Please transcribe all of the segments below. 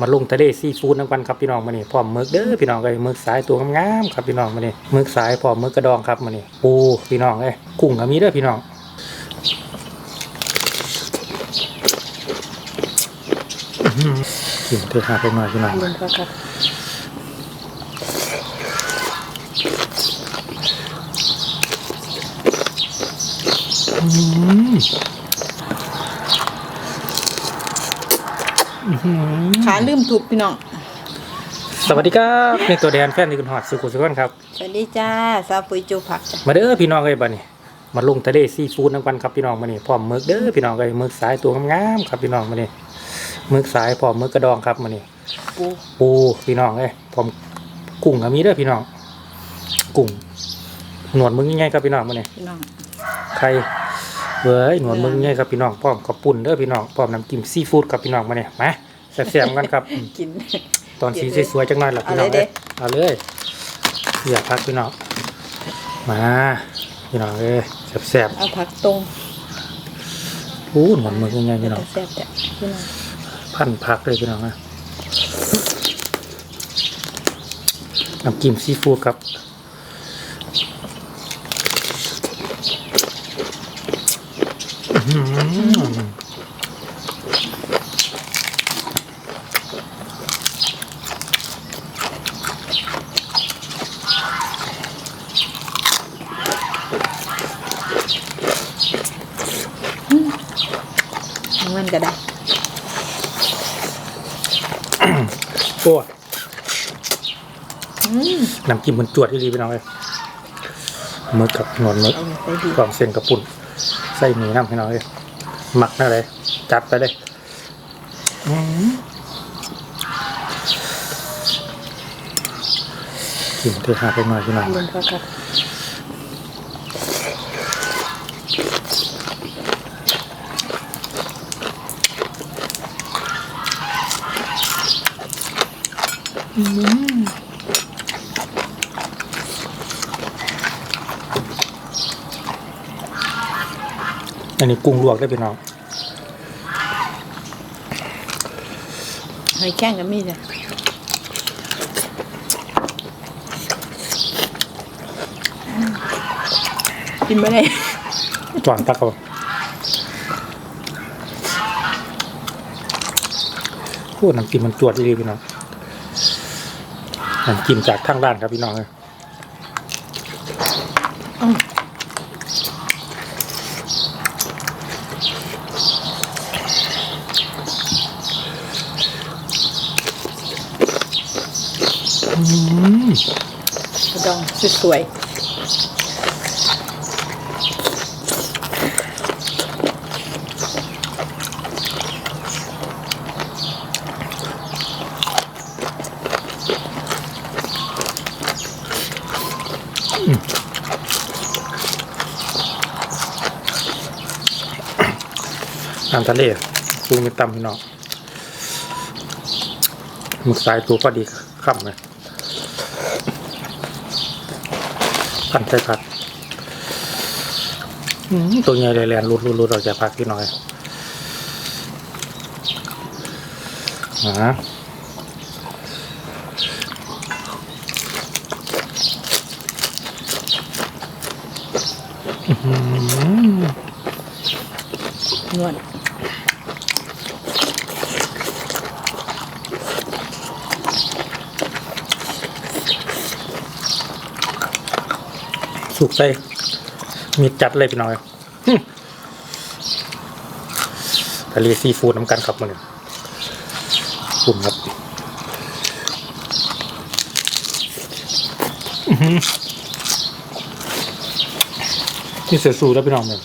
มาลงทะเลซีฟู้ดน้ำกันครับพี่น้องมาเนี่พร้อมมึกเด้อพี่น้องเอ้ยมึกสายตัวงามๆครับพี่น้องมาเนี่มึกสายพร้อมมึกกระดองครับมาเนี่ปูพี่น้องเอ้ยกุ้งก็มีเด้อพี่น้องอื้อหือกินเทหาไปหน่อยพี่น้องอื้อหือ ขาลืมถูกพี่น้อง สวัสดีครับในตัวแดนแฟนที่คุณหอดสุขุสุขนครับ สวัสดีจ้าซาปุยจูผักจ้ะมาเด้อพี่น้องเอ้ยบัดนี้มาลงทะเลซีฟู้ดน้ำกันครับพี่น้องมานี่พร้อมหมึกเด้อพี่น้องเอ้ยหมึกสายตัวงามๆครับพี่น้องมานี่หมึกสายพร้อมหมึกกระดองครับมานี่ปูปูพี่น้องเอ้ยพร้อมกุ้งก็มีเด้อพี่น้อง กุ้งหนวดมึงยังไงครับพี่น้องมานี่พี่น้องไข่ เว้ยหนวดมึงยังไงครับพี่น้องพร้อมกับปุ่นเด้อพี่น้องพร้อมน้ำจิ้มซีฟู้ดครับพี่น้องมานี่มาแซ่บๆกันครับอืมกินตอนสีสวยๆจังหน่อยล่ะพี่น้องเอาเลยเด้เอ้ยเอาเลยอย่าพักพี่น้องมาพี่น้องเอ้ยแซ่บๆเอาผักตรงโอ้หนอนมึกยังไงพี่น้องแซ่บแต่พี่น้องพันพักเลยพี่น้องนะน้ำจิ้มซีฟู้ดครับ ก็ได้โอ้อืมน้ำจิ้มมันจวดที่ดีพี่น้องเลยมึกกับหนอนมึกเอาไปดีกล่องเส้นกระปุ่นใส่หมีน้ำพี่น้องเลยหมักนั่นเลยจัดไปเลยอื้อหือกินเทหาไปหน่อยพี่น้อง เบิ่งค่ะค่ะ อันนี้กุ้งลวกได้พี่น้องหอยแข้งก็มีจ้ะอืมกินไม่ได้จอนตักเอาโอ้น้ำจิ้มมันจวดดีพี่น้อง น้ำจิ้มจากทางร้านครับพี่น้องเลยอืมอืมกระดองสวย น้ำทะเลปูมีตำพี่น้องหมึกสายตัวพอดีค่ำเลยพันใส่ผัดอืมตัวใหญ่เลยแลนรุดรุดรุดออกจากผักพี่น้อยอ่าๆนว ลสุกใส่มีจัดเลยพี่น้อยอื้อทะเลซีฟู้ดน้ำกันครับมันปุ่มครับอื้อหือนี่เสียสูแล้วพี่น้องเนี่ย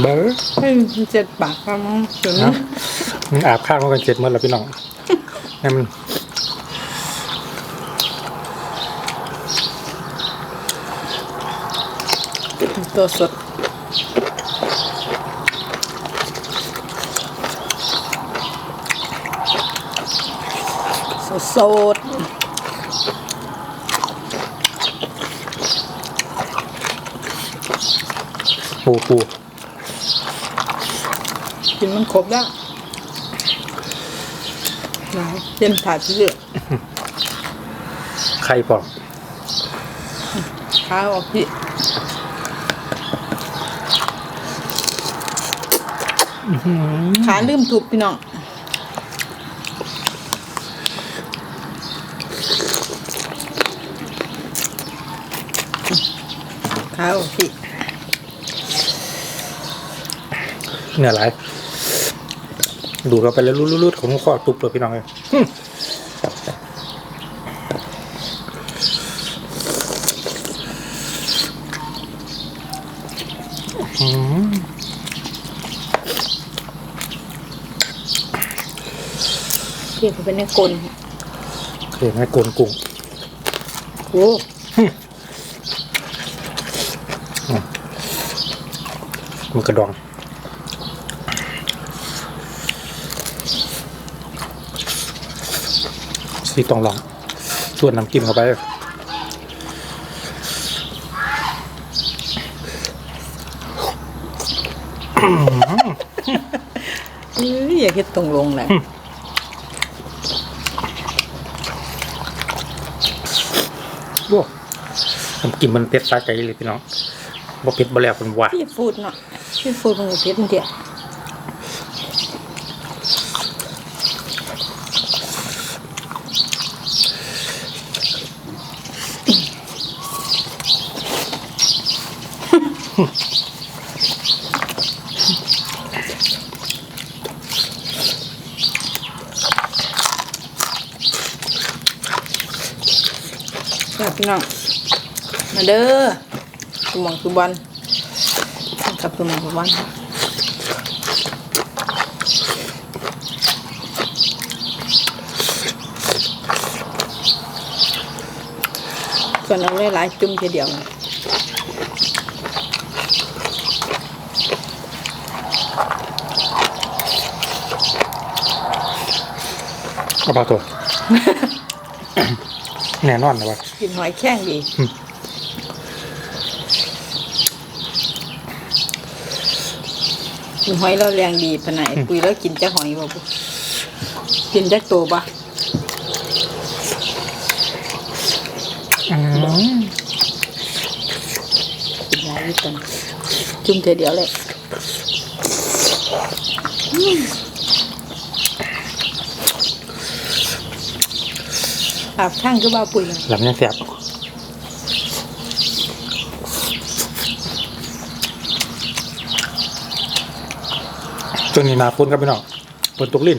เบอร์ให้มันเจ็ดปากครับมั้งถึงนะมันอาบข้างกันเสร็จหมดแล้วพี่น้องนี่มัน ตัวสดสดสดปูปูกินมันครบแล้วหลายเต็มถาดเลือดไข่พร้อมข้าวออกพี่ ขาลืมถูกพี่น้องข้าวออกพี่เนื้อหลายดูดเข้าไปแล้วรูดๆของข้อตุบเลยพี่น้องเลย เทียบไปในกลนเห็นไหมกลนกุ้งโอ้มันกระดองสีต้องลองส่วนน้ำจิ้มเข้าไปเอ้ยอย่าคิดตรงลงเลย โว้ น้ำจิ้มมันเผ็ดสะใจเลยพี่น้องบ่เผ็ดบ่แล้วเป็นหวานพี่ฟูดเนาะพี่ฟูดมันก็เผ็ดมันเดียวครับพี่น้อง มาเด้อสมองสุบันกับสมองสุบันส่วนเอาไว้หลายจุ่มทีเดียวเอาปลาตัว แน่นอนนะวะกินหอยแข้งดี อืม กิน หอยเราแรงดีปะไหนปุยแล้วกินจะหอยบ่บุกินจักโตปะอืมกินหลายนิดกันจุ่มทีเดียวเลยอืมอาบข้างก็บ้าปุ๋ยเลยหลังยังแสบ ช่วงนี้หนาฝนครับพี่น้องฝนตกลิ้น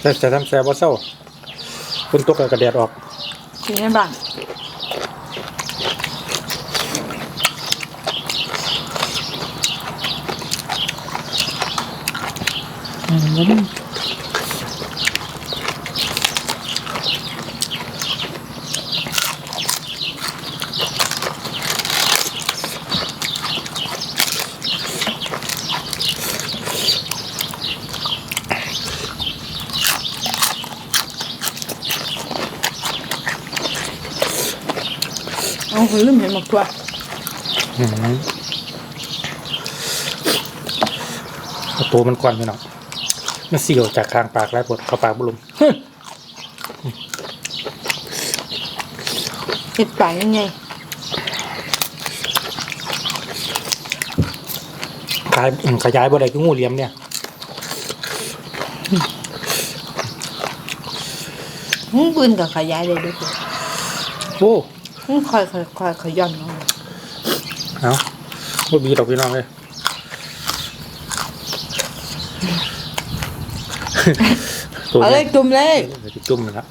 แต่แต่ทำแสบว่าเศร้าฝนตกแล้วกระแดดออกกินในบ้าน เอาคุณลืมเห็นหมกตัวอืมเอาตัวมันก่อนพี่น้องมันเสียวจากคางปากไล่ปวดเข้าปากบุลุมเห็ดปลายังไงขายอืมขยายบ่ได้คืองูเหลี่ยมเนี่ยหืมปืนกับขยายเลยด้วยโอ้หืม คอยคอยคอยคอยย่อนลงเอาบ่มีดอกพี่น้องเลยตัวเอาใหเลญ่ยจุ่มเลยเดี๋ยวจะจุ่มมันละ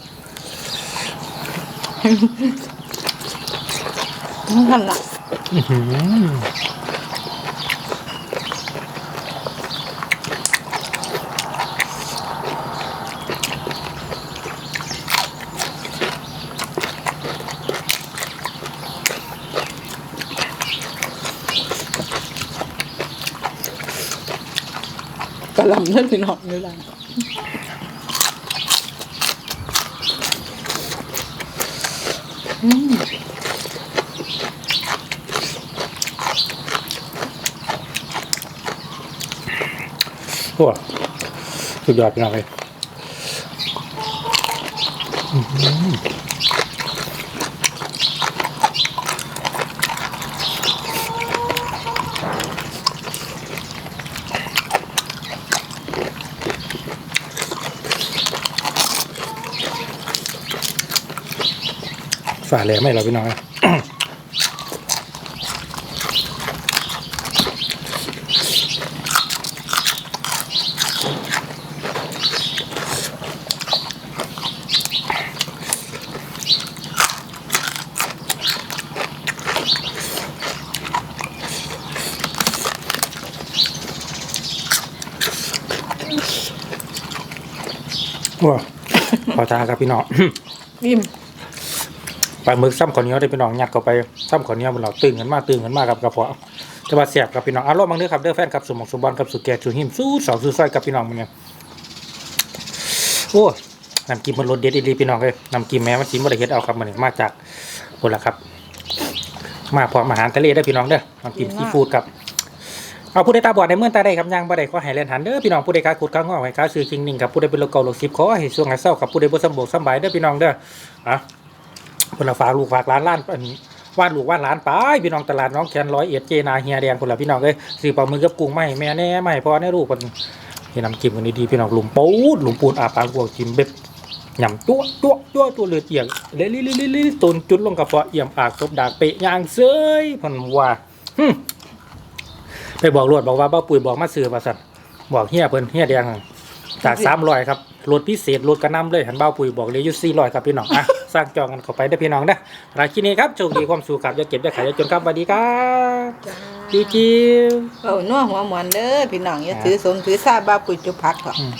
ทั้งทันละ กระลำนั่นพี่น้องนี่แหละโอ้สุดยอดพี่น้องเลย ฝ่าแหลมไม่เราพี่น้องว้าวขอทาครับพี่น้อง อิ่ม ปลาหมึกซ้ำข้าวเหนียวได้พี่น้องยัดเข้าไปซ้ำข้าวเหนียวบนเราตึงกันมากตึงกันมากครับกระเพาะจะมาแสบกับพี่น้องอารมณ์บางเด้อครับเด้อแฟนครับสมองสมบันกับสุแกชูหิมสู้สองสู้ซอยกับพี่น้องมันเนี่ยโอ้น้ำกิมมันรสเด็ดอีหลีพี่น้องเลยน้ำกิมแม้มันจิ้มบริเฮ็ดเอาครับมันเนี่ยมาจากคนละครับ มาพร้อมอาหารทะเลได้พี่น้องเด้อน้ำกิมซีฟู้ดครับเอาผู้ใดตาบอดในเมื่อตาได้ครับย่างบ่ได้ขอให้แล่นหันเด้อพี่น้องผู้ใดกาขุดกางงอกให้กาซื้อคิงนิ่งครับผู้ใดเป็นโลกเก่าโลกสิบขอให้ช่วงให้เศร้าครับผู้ใดบ่สำบกสบายเด้อพี่น้องเด้ออะ คนละฝากลูกฝากร้านร้านอันวาดลูกวาดร้านไปพี่น้องตลาดน้องแคนร้อยเอ็ดเจนาเฮียแดงคนละพี่น้องเอ้ยซื้อปลาหมึกกับกุ้งไม่แม่แน่ไม่พอแน่ลูกคนที่นำจิ้มกันดีๆพี่น้องหลุมปูดหลุมปูดอาปากพวกจิ้มเบ็บหย่ำตัวตัวตัวตัวเลือดเอียงเลลิลิลิลิตุนจุดลงกระเพาะเอี่ยมปากตบดากเปะย่างเซยพันว่าไปบอกรวดบอกว่าเบ้าปุ๋ยบอกมาซื้อมาสั่นบอกเฮียเพิ่นเฮียแดงจากสามร้อยครับรถพิเศษรถกระนำเลยหันเบ้าปุ๋ยบอกเลยยู่สี่ร้อยครับพี่น้องอะ สร้างจองกันเข้าไปได้อพี่น้องนะรายที่นี้ครับโชคดีความสุขครับอย่าเก็บอย่าขายอย่าจนครับสวัสดีครับจิวจิว เอานัวหัวหมอนเด้อพี่น้องอย่าถือสงถือซาบ้าปุ๋ยจุพักเถอะอืม